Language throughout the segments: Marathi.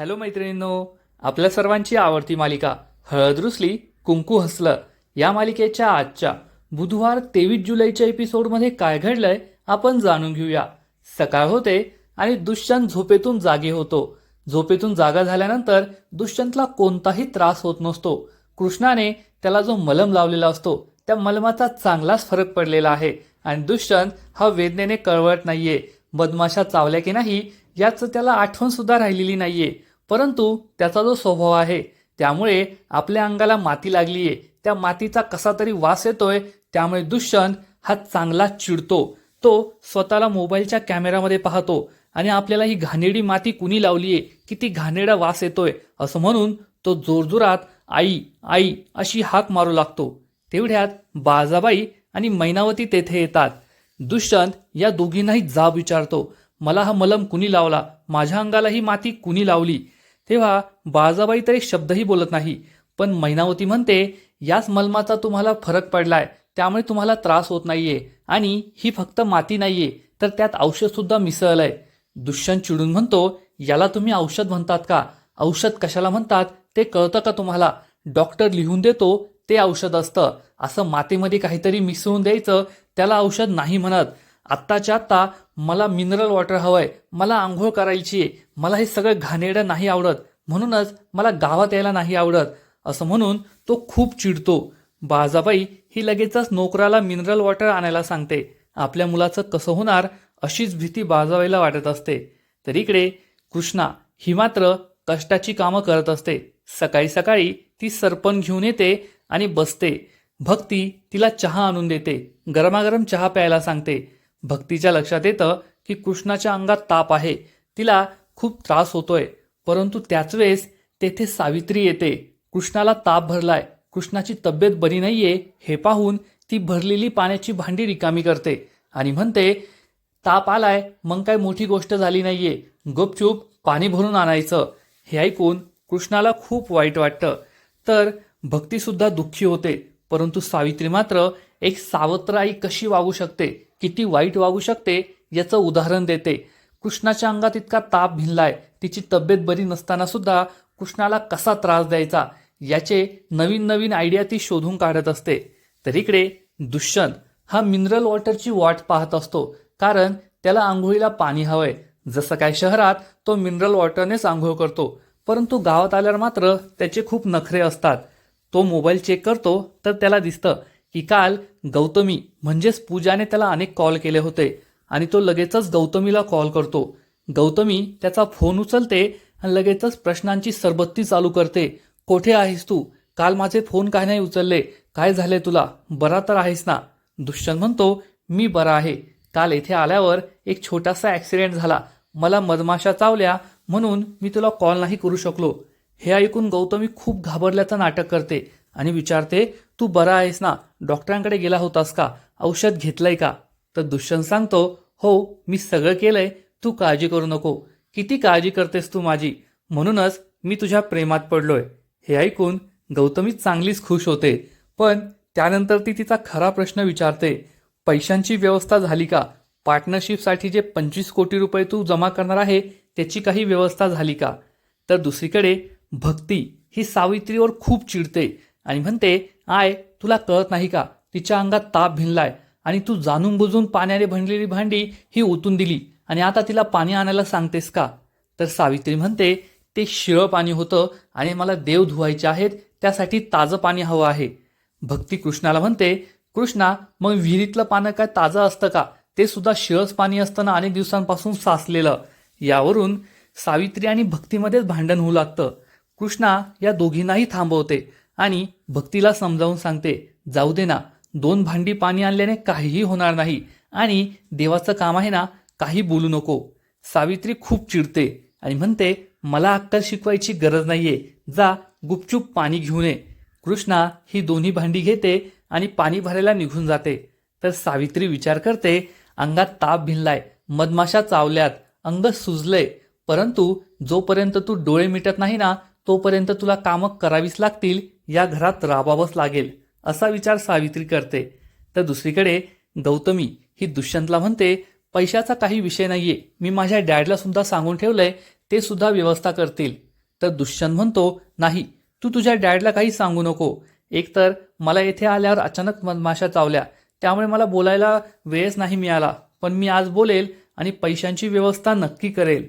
हॅलो मैत्रिणींनो आपल्या सर्वांची आवडती मालिका हळद रुसली कुंकू हसलं या मालिकेच्या आजच्या बुधवार तेवीस जुलैच्या एपिसोडमध्ये काय घडलंय आपण जाणून घेऊया. सकाळ होते आणि दुष्यंत झोपेतून जागे होतो. झोपेतून जागा झाल्यानंतर दुष्यंतला कोणताही त्रास होत नसतो. कृष्णाने त्याला जो मलम लावलेला असतो त्या मलमाचा चांगलाच फरक पडलेला आहे आणि दुष्यंत हा वेदनेने कळवळत नाहीये. मधमाशा चावल्या की नाही याचं त्याला आठवण सुद्धा राहिलेली नाहीये. परंतु त्याचा जो स्वभाव आहे त्यामुळे आपल्या अंगाला माती लागली आहे त्या मातीचा कसा तरी वास येतोय त्यामुळे दुष्यंत हा चांगला चिडतो. तो स्वतःला मोबाईलच्या कॅमेरामध्ये पाहतो आणि आपल्याला ही घाणेरडी माती कुणी लावली आहे की किती घाणेरडा वास येतोय असं म्हणून तो जोरजोरात आई आई अशी हाक मारू लागतो. तेवढ्यात बाजाबाई आणि मैनावती तेथे येतात. दुष्यंत या दोघींनाही जाब विचारतो मला हा मलम कुणी लावला? माझ्या अंगाला ही माती कुणी लावली? तेव्हा बाळजाबाई तर एक शब्दही बोलत नाही पण मैनावती म्हणते याच मलमाचा तुम्हाला फरक पडलाय त्यामुळे तुम्हाला त्रास होत नाहीये आणि ही फक्त माती नाहीये तर त्यात औषध सुद्धा मिसळलंय. दुष्यंत चिडून म्हणतो याला तुम्ही औषध म्हणतात का? औषध कशाला म्हणतात? ते कळतं का तुम्हाला? डॉक्टर लिहून देतो ते औषध असतं. असं मातीमध्ये काहीतरी मिसळून द्यायचं त्याला औषध नाही म्हणत. आत्ताच्या आत्ता मला मिनरल वॉटर हवं आहे मला आंघोळ करायची आहे मला हे सगळं घाणेरडं नाही आवडत म्हणूनच मला गावात यायला नाही आवडत असं म्हणून तो खूप चिडतो. बाजाबाई ही लगेचच नोकराला मिनरल वॉटर आणायला सांगते. आपल्या मुलाचं कसं होणार अशीच भीती बाजाबाईला वाटत असते. तर इकडे कृष्णा ही मात्र कष्टाची कामं करत असते. सकाळी सकाळी ती सरपण घेऊन येते आणि बसते. भक्ती तिला चहा आणून देते. गरमागरम चहा प्यायला सांगते. भक्तीच्या लक्षात येतं की कृष्णाच्या अंगात ताप आहे. तिला खूप त्रास होतोय. परंतु त्याच वेळेस तेथे सावित्री येते. कृष्णाला ताप भरलाय. कृष्णाची तब्येत बरी नाहीये. हे पाहून ती भरलेली पाण्याची भांडी रिकामी करते आणि म्हणते ताप आलाय. मग काय मोठी गोष्ट झाली नाहीये. गुपचूप पाणी भरून आणायचं. हे ऐकून कृष्णाला खूप वाईट वाटतं. तर भक्तीसुद्धा दुःखी होते. परंतु सावित्री मात्र एक सावत्र आई कशी वागू शकते? किती वाईट वागू शकते याचं उदाहरण देते. कृष्णाच्या अंगात इतका ताप भिनलाय तिची तब्येत बरी नसताना सुद्धा कृष्णाला कसा त्रास द्यायचा? याचे नवीन नवीन आयडिया ती शोधून काढत असते. तर इकडे दुष्यंत हा मिनरल वॉटरची वाट पाहत असतो कारण त्याला आंघोळीला पाणी हवंय. जसं काय शहरात तो मिनरल वॉटरनेच आंघोळ करतो परंतु गावात आल्यावर मात्र त्याचे खूप नखरे असतात. तो मोबाईल चेक करतो तर त्याला दिसतं की काल गौतमी म्हणजेच पूजाने त्याला अनेक कॉल केले होते आणि तो लगेचच गौतमीला कॉल करतो. गौतमी त्याचा फोन उचलते आणि लगेचच प्रश्नांची सरबत्ती चालू करते. कोठे आहेस तू? काल माझे फोन काय नाही उचलले? काय झाले तुला? बरा तर आहेस ना? दुष्यंत म्हणतो मी बरा आहे. काल येथे आल्यावर एक छोटासा ॲक्सिडेंट झाला. मला मधमाशा चावल्या म्हणून मी तुला कॉल नाही करू शकलो. हे ऐकून गौतमी खूप घाबरल्याचं नाटक करते. आणि विचारते तू बरा आहेस ना? डॉक्टरांकडे गेला होतास का? औषध घेतलंय का? तर दुष्यंत सांगतो हो मी सगळं केलंय. तू काळजी करू नको. किती काळजी करतेस तू माझी? म्हणूनच मी तुझ्या प्रेमात पडलोय. हे ऐकून गौतमी चांगलीच खुश होते. पण त्यानंतर ती तिचा खरा प्रश्न विचारते पैशांची व्यवस्था झाली का? पार्टनरशिपसाठी जे पंचवीस कोटी रुपये तू जमा करणार आहे त्याची काही व्यवस्था झाली का? तर दुसरीकडे भक्ती ही सावित्रीवर खूप चिडते. आणि म्हणते आय तुला कळत नाही का? तिच्या अंगात ताप भिनलाय आणि तू जाणून बुजून पाण्याने भरलेली भांडी ही ओतून दिली आणि आता तिला पाणी आणायला सांगतेस का? तर सावित्री म्हणते ते शिळं पाणी होतं आणि मला देव धुवायचे आहेत त्यासाठी ताजं पाणी हवं आहे. भक्ती कृष्णाला म्हणते कृष्णा मग विहिरीतलं पानं काय ताजं असतं का? ते सुद्धा शिळच पाणी असतं ना अनेक दिवसांपासून साचलेलं. यावरून सावित्री आणि भक्तीमध्येच भांडण होऊ लागतं. कृष्णा या दोघींनाही थांबवते. आणि भक्तीला समजावून सांगते जाऊ दे ना दोन भांडी पाणी आणल्याने काहीही होणार नाही आणि देवाचं काम आहे ना काही बोलू नको. सावित्री खूप चिडते आणि म्हणते मला अक्कल शिकवायची गरज नाहीये जा गुपचूप पाणी घेऊन ये. कृष्णा ही दोन्ही भांडी घेते आणि पाणी भरायला निघून जाते. तर सावित्री विचार करते अंगात ताप भिनलाय मधमाशा चावल्यात अंग सुजलंय परंतु जोपर्यंत तू डोळे मिटत नाही ना तोपर्यंत तुला कामं करावीच लागतील या घरात राबावंच लागेल असा विचार सावित्री करते. तर दुसरीकडे गौतमी ही दुष्यंतला म्हणते पैशाचा काही विषय नाहीये. मी माझ्या डॅडला सुद्धा सांगून ठेवलंय ते सुद्धा व्यवस्था करतील. तर दुष्यंत म्हणतो नाही तू तुझ्या डॅडला काही सांगू नको. एकतर मला येथे आल्यावर अचानक मधमाशा चावल्या. त्यामुळे मला बोलायला वेळच नाही मिळाला. पण मी आज बोलेल आणि पैशांची व्यवस्था नक्की करेल.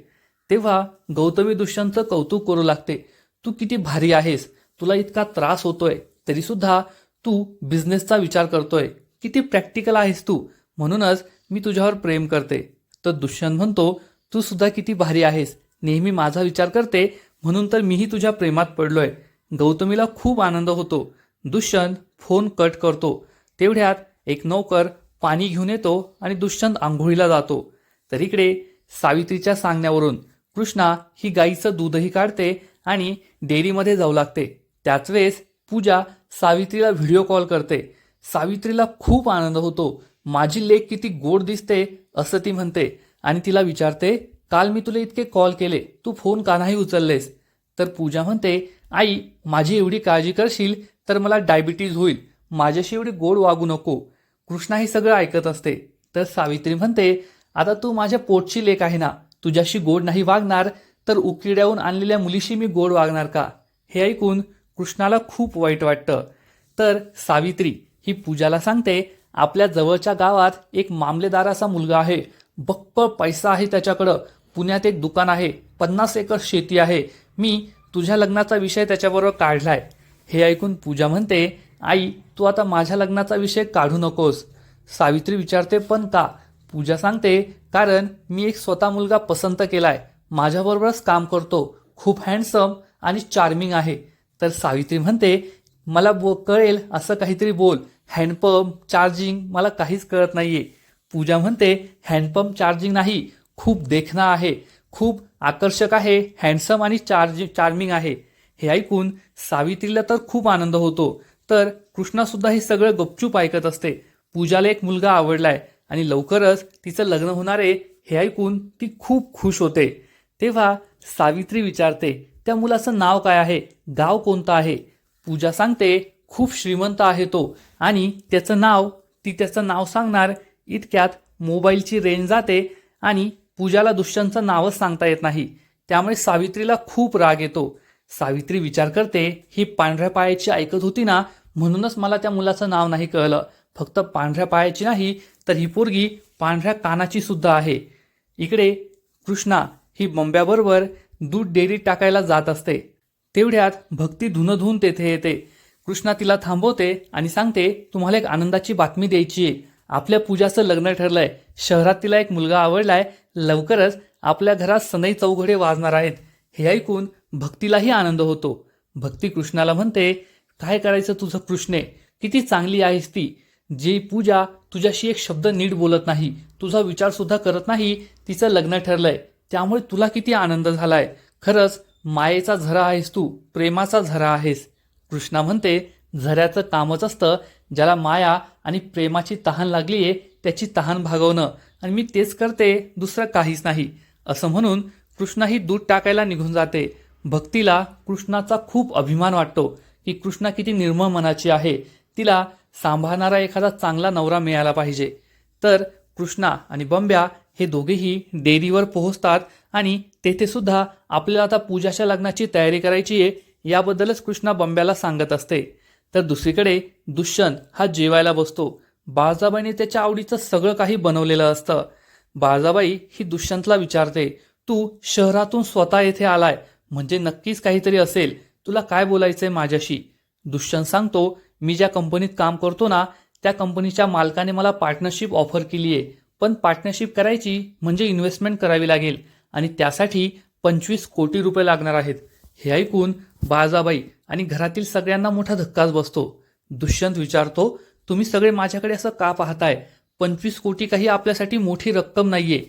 तेव्हा गौतमी दुष्यंतचं कौतुक करू लागते. तू किती भारी आहेस तुला इतका त्रास होतोय तरी सुद्धा तू बिझनेसचा विचार करतोय. किती प्रॅक्टिकल आहेस तू. म्हणूनच मी तुझ्यावर प्रेम करते. तर दुष्यंत म्हणतो तू सुद्धा किती भारी आहेस. नेहमी माझा विचार करते म्हणून तर मीही तुझ्या प्रेमात पडलोय. गौतमीला खूप आनंद होतो. दुष्यंत फोन कट करतो. तेवढ्यात एक नौकर पाणी घेऊन येतो आणि दुष्यंत आंघोळीला जातो. तर इकडे सावित्रीच्या सांगण्यावरून कृष्णा ही गाईचं दूधही काढते आणि डेअरीमध्ये जाऊ लागते. त्याच वेळेस पूजा सावित्रीला व्हिडिओ कॉल करते. सावित्रीला खूप आनंद होतो. माझी लेक किती गोड दिसते असं ती म्हणते. आणि तिला विचारते काल मी तुला इतके कॉल केले. तू फोन का नाही उचललेस? तर पूजा म्हणते आई माझी एवढी काळजी करशील तर मला डायबिटीज होईल. माझ्याशी एवढी गोड वागू नको. कृष्णा हे सगळं ऐकत असते. तर सावित्री म्हणते आता तू माझ्या पोटची लेक आहे ना. तुझ्याशी गोड नाही वागणार. तर उकिड्याहून आणलेल्या मुलीशी मी गोड वागणार का? हे ऐकून कृष्णाला खूप वाईट वाटतं. तर सावित्री ही पूजाला सांगते आपल्या जवळच्या गावात एक मामलेदाराचा मुलगा आहे. बक्कळ पैसा आहे त्याच्याकडं. पुण्यात एक दुकान आहे. पन्नास एकर शेती आहे. मी तुझ्या लग्नाचा विषय त्याच्याबरोबर काढलाय. हे ऐकून पूजा म्हणते आई तू आता माझ्या लग्नाचा विषय काढू नकोस. सावित्री विचारते पण का? पूजा सांगते कारण मी एक स्वतः मुलगा पसंत केलाय. माझ्याबरोबरच काम करतो खूप हँडसम आणि चार्मिंग आहे. तर सावित्री म्हणते मला बो कळेल असं काहीतरी बोल. हँडपंप चार्जिंग मला काहीच कळत नाही आहे पूजा म्हणते हँडपंप चार्जिंग नाही. खूप देखणा आहे. खूप आकर्षक आहे. हँडसम आणि चार्जिंग चार्मिंग आहे. हे ऐकून सावित्रीला तर खूप आनंद होतो. तर कृष्णासुद्धा हे सगळं गपचूप ऐकत असते. पूजाला एक मुलगा आवडलाय आणि लवकरच तिचं लग्न होणार आहे हे ऐकून ती खूप खुश होते. तेव्हा सावित्री विचारते त्या मुलाचं नाव काय आहे? गाव कोणतं आहे? पूजा सांगते खूप श्रीमंत आहे तो आणि त्याचं नाव ती त्याचं नाव सांगणार. इतक्यात मोबाईलची रेंज जाते आणि पूजाला दुष्यंतचं नावच सांगता येत नाही. त्यामुळे सावित्रीला खूप राग येतो. सावित्री विचार करते ही पांढऱ्या पायाची ऐकत होती ना म्हणूनच मला त्या मुलाचं नाव नाही कळलं. फक्त पांढऱ्या पायाची नाही तर ही पोरगी पांढऱ्या कानाची सुद्धा आहे. इकडे कृष्णा ही बंब्याबरोबर दूध डेअरीत टाकायला जात असते. तेवढ्यात भक्ती धुनं धुवून तेथे येते. कृष्णा तिला थांबवते आणि सांगते तुम्हाला एक आनंदाची बातमी द्यायची आहे. आपल्या पूजाचं लग्न ठरलंय. शहरात तिला एक मुलगा आवडलाय. लवकरच आपल्या घरात सनई चौघडे वाजणार आहेत. हे ऐकून भक्तीलाही आनंद होतो. भक्ती कृष्णाला म्हणते काय करायचं तुझं कृष्णे? किती चांगली आहेस ती. जी पूजा तुझ्याशी एक शब्द नीट बोलत नाही तुझा विचारसुद्धा करत नाही तिचं लग्न ठरलंय. त्यामुळे तुला किती आनंद झालाय? खरंच मायेचा झरा आहेस तू प्रेमाचा झरा आहेस. कृष्णा म्हणते झऱ्याचं कामच असतं ज्याला माया आणि प्रेमाची तहान लागली आहे त्याची तहान भागवणं. आणि मी तेच करते दुसरं काहीच नाही. असं म्हणून कृष्णा ही दूध टाकायला निघून जाते. भक्तीला कृष्णाचा खूप अभिमान वाटतो की कृष्णा किती निर्मळ मनाची आहे. तिला सांभाळणारा एखादा चांगला नवरा मिळाला पाहिजे. तर कृष्णा आणि बंब्या हे दोघेही डेअरीवर पोहोचतात आणि तेथे सुद्धा आपल्याला आता पूजाच्या लग्नाची तयारी करायची आहे याबद्दलच कृष्णा बंब्याला सांगत असते. तर दुसरीकडे दुष्यंत हा जेवायला बसतो. बाळजाबाईने त्याच्या आवडीचं सगळं काही बनवलेलं असतं. बाळजाबाई ही दुष्यंतला विचारते तू शहरातून स्वतः येथे आलाय म्हणजे नक्कीच काहीतरी असेल. तुला काय बोलायचंय माझ्याशी? दुष्यंत सांगतो मी ज्या कंपनीत काम करतो ना त्या कंपनीच्या मालकाने मला पार्टनरशिप ऑफर केली आहे पण पार्टनरशिप करायची म्हणजे इन्व्हेस्टमेंट करावी लागेल. आणि त्यासाठी पंचवीस कोटी रुपये लागणार आहेत. हे ऐकून बाळजाबाई आणि घरातील सगळ्यांना मोठा धक्काच बसतो. दुष्यंत विचारतो तुम्ही सगळे माझ्याकडे असं का पाहताय? पंचवीस कोटी काही आपल्यासाठी मोठी रक्कम नाहीये.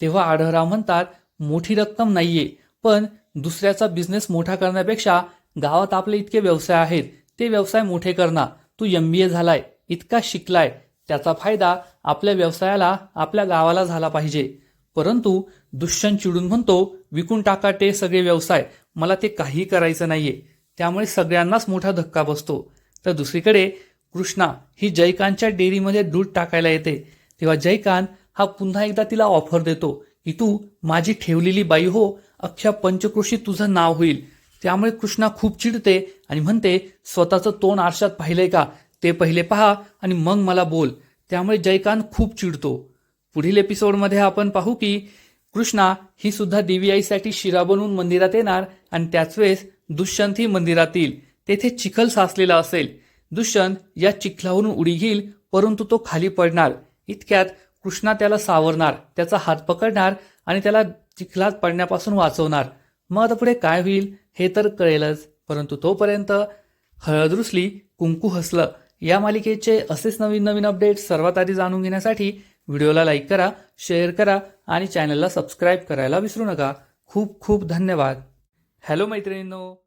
तेव्हा आढळराव म्हणतात मोठी रक्कम नाहीये. पण दुसऱ्याचा बिझनेस मोठा करण्यापेक्षा गावात आपले इतके व्यवसाय आहेत. ते व्यवसाय मोठे करणार तू एम बी ए झालाय इतका शिकलाय. त्याचा फायदा आपल्या व्यवसायाला आपल्या गावाला झाला पाहिजे. परंतु दुष्यंत चिडून म्हणतो विकून टाका ते सगळे व्यवसाय. मला ते काही करायचं नाहीये. त्यामुळे सगळ्यांनाच मोठा धक्का बसतो. तर दुसरीकडे कृष्णा ही जयकांतच्या डेअरीमध्ये दूध टाकायला येते. तेव्हा जयकांत हा पुन्हा एकदा तिला ऑफर देतो की तू माझी ठेवलेली बाई हो. अख्ख्या पंचकृषीत तुझं नाव होईल. त्यामुळे कृष्णा खूप चिडते आणि म्हणते स्वतःचं तोंड आरशात पाहिलंय का? ते पहिले पहा आणि मग मला बोल. त्यामुळे जयकांत खूप चिडतो. पुढील एपिसोडमध्ये आपण पाहू की कृष्णा ही सुद्धा देवी आईसाठी शिरा बनवून मंदिरात येणार आणि त्याच वेळेस दुष्यंत ही मंदिरात येईल तेथे चिखल साचलेला असेल. दुष्यंत या चिखलावरून उडी घेईल परंतु तो खाली पडणार. इतक्यात कृष्णा त्याला सावरणार त्याचा हात पकडणार आणि त्याला चिखलात पडण्यापासून वाचवणार. मग आता पुढे काय होईल हे तर कळेलच परंतु तोपर्यंत हळद रुसली कुंकू हसलं. या मालिकेचे असेच नवीन नवीन अपडेट सर्वात आधी जाणून घेण्यासाठी व्हिडिओला लाईक करा शेअर करा आणि चॅनलला सबस्क्राईब करायला विसरू नका. खूप खूप धन्यवाद. हॅलो मैत्रिणींनो